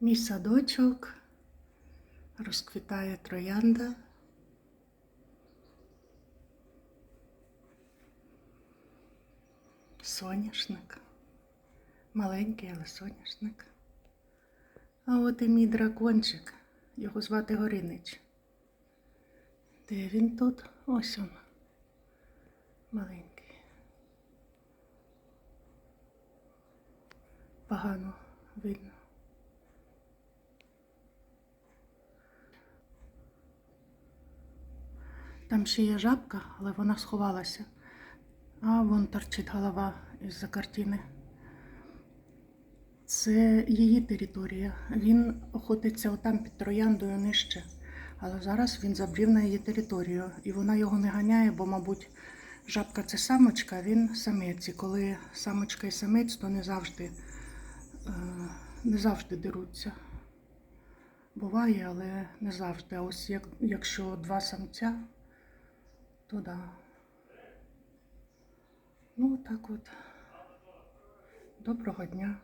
Мій садочок розквітає троянда. Соняшник. Маленький, але соняшник. А от і мій дракончик. Його звати Горинич. Де він тут? Ось он. Маленький. Погано видно. Там ще є жабка, але вона сховалася. А вон торчить голова із-за картини. Це її територія. Він охотиться отам під трояндою нижче. Але зараз він забрів на її територію. І вона його не ганяє, бо, мабуть, жабка це самочка, він самець. І коли самочка і самець, то не завжди, е, не завжди деруться. Буває, але не завжди. А ось як, якщо два самця, то да. Ну, так от. Доброго дня.